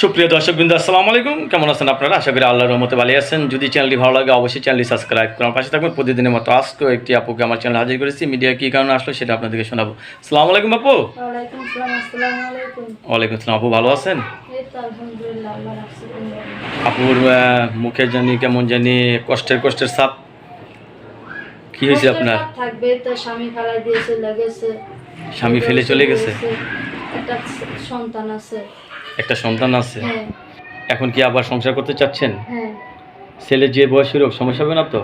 সুপ্রিয় দর্শক বিন্দু আসসালামু আলাইকুম। কেমন আছেন আপনারা? আশা করি আল্লাহর রহমতে ভালো আছেন। যদি চ্যানেলটি ভালো লাগে অবশ্যই চ্যানেলটি সাবস্ক্রাইব করুন পাশে থাকবেন প্রতিদিনের মতো আসতো একটি আপুকে আমার চ্যানেল হাজির করেছি। মিডিয়া কী কারণে আসলো সেটা আপনাদেরকে শোনাবো। সালাম আলাইকুম আপু। ওয়ালাইকুম আসসালাম আপু ভালো আছেন? আল্লাহ। আপুর মুখে জানি কেমন জানি কষ্টের কষ্টের সাপ কি হয়েছে আপনার? থাকবে তো স্বামী ফেলাই দিয়েছে লেগেছে। স্বামী ফেলে চলে গেছে? একটা সন্তান আছে। একটা সন্তান আছে। হ্যাঁ। এখন কি আবার সংসার করতে চাচ্ছেন? হ্যাঁ। ছেলে যে বয়সের হোক সমস্যা হবে না তো?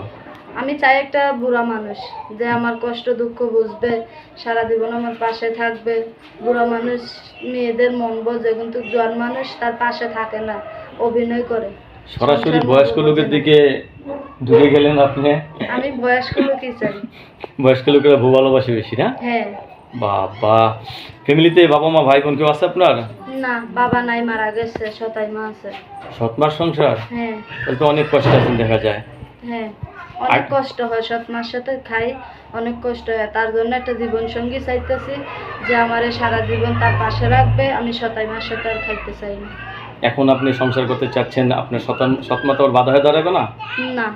আমি চাই একটা বুড়া মানুষ যে আমার কষ্ট দুঃখ বুঝবে সারা জীবন আমার পাশে থাকবে। বুড়া মানুষ মেয়েদের মন বোঝে কিন্তু জোয়ান মানুষ তার পাশে থাকে না অভিনয় করে। সরাসরি বয়স্ক লোকের দিকে দূরে গেলেন আপনি? আমি বয়স্ক লোকই চাই। বয়স্ক লোকেরা ভালোবাসে বেশি না? হ্যাঁ। বাবা ফ্যামিলিতে বাবা মা ভাই বোন কেউ আছে আপনার? না বাবা নাই মারা গেছে সতাই মা আছে। সৎমার সংসার? হ্যাঁ। তাহলে তো অনেক কষ্ট আছেন দেখা যায়। হ্যাঁ অনেক কষ্ট হয় সাথে খাই অনেক কষ্ট হয়। তার জন্য একটা জীবন সঙ্গী চাইতেছি যে আমারে সারা জীবন তার পাশে রাখবে আমি সতাই মার সাথে আর খাইতে চাই না। এখন আপনি সংসার করতে চাচ্ছেন আপনার সৎমা তো বাধা হয়ে দাঁড়াবে না? না।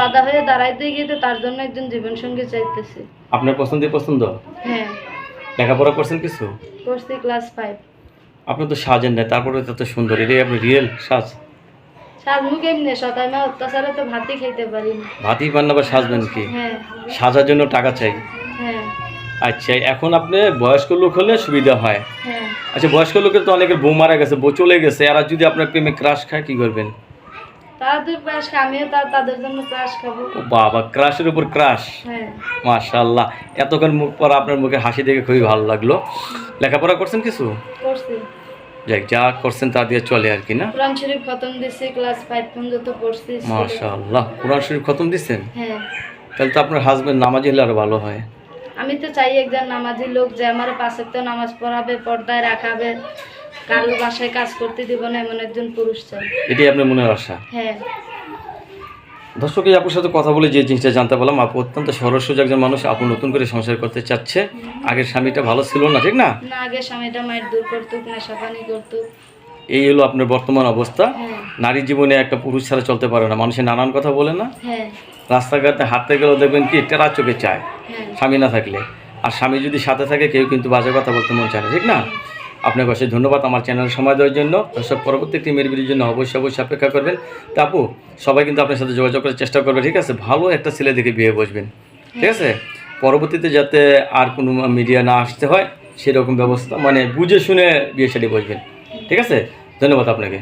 বাধা হয়ে দাঁড়াইতে গিয়ে তো তার জন্য একজন জীবন সঙ্গী চাইতেছি। আপনার পছন্দ হ্যাঁ। লেখাপড়া করছেন কিছু? করছি ক্লাস ফাইভ আপনি তো সাজেন নাই তারপরে তো এত সুন্দর এটাই আপনি রিয়েল সাজ। সাজমুখ এমনি সতাই মা অত্যাচারে তো ভাতই খাইতে পারি না। ভাতই পান না বা সাজবেন কি? হ্যাঁ সাজার জন্য টাকা চাই। হ্যাঁ। আচ্ছা এখন আপনি বয়স্ক লোক হলে সুবিধা হয়। হ্যাঁ। আচ্ছা বয়স্ক লোকের তো অনেকের বউ মারা গেছে বউ চলে গেছে আর যদি আপনার প্রেমে ক্রাশ খায় কি করবেন? তাদের ক্রাশ আমিও তাদের জন্য ক্রাশ খাব। ও বাবা ক্রাশের উপর ক্রাশ হ্যাঁ। মাশাল্লাহ এতক্ষণ মুখ পর আপনার মুখে হাসি দেখে খুবই ভালো লাগল। লেখাপড়া করছেন কিছু? যাক যা করছেন তা দিয়ে চলে আর কি না? কোরআন শরীফ খতম দিছি ক্লাস ফাইভ পর্যন্ত পড়ছি মাশাআল্লাহ কোরআন শরীফ খতম দিচ্ছেন হ্যাঁ। তাহলে তো আপনার হাজবেন্ড নামাজি হলে আরও ভালো হয়। আমি তো চাই একজন নামাজি লোক যে আমার পাশে তো নামাজ পড়াবে পর্দায় রাখাবে কারোর বাসায় কাজ করতে দিব না এমন একজন পুরুষ চাই। এটাই আপনার মনের আশা? হ্যাঁ। দর্শক এই আপুর সাথে কথা বলে যে জিনিসটা জানতে পারলাম আপু অত্যন্ত সরস সোজা একজন মানুষ। আপু নতুন করে সংসার করতে চাচ্ছে। আগের স্বামীটা ভালো ছিল না ঠিক না? না আগে স্বামীটা মায়ের দূর করতুক করতুক। এই হলো আপনার বর্তমান অবস্থা। নারী জীবনে একটা পুরুষ ছাড়া চলতে পারে না। মানুষের নানান কথা বলে না। হ্যাঁ। রাস্তাঘাটে হাঁটতে গেলেও দেখবেন কি টেরা চোখে চায়। হ্যাঁ। স্বামী না থাকলে। আর স্বামী যদি সাথে থাকে কেউ কিন্তু বাজে কথা বলতে মন চায় না ঠিক না? আপনাকে অবশ্যই ধন্যবাদ আমার চ্যানেল সময় দেওয়ার জন্য। দর্শক, পরবর্তী একটি মেয়ের জন্য অবশ্যই অবশ্যই অপেক্ষা করবেন। তাপু সবাই কিন্তু আপনার সাথে যোগাযোগ করার চেষ্টা করবে, ঠিক আছে? ভালো একটা ছেলে দেখে বিয়ে বসবেন, ঠিক আছে? পরবর্তীতে যাতে আর কোনো মিডিয়া না আসতে হয়, সেরকম ব্যবস্থা মানে বুঝে শুনে বিয়ে শাড়ি বসবেন, ঠিক আছে? ধন্যবাদ আপনাকে।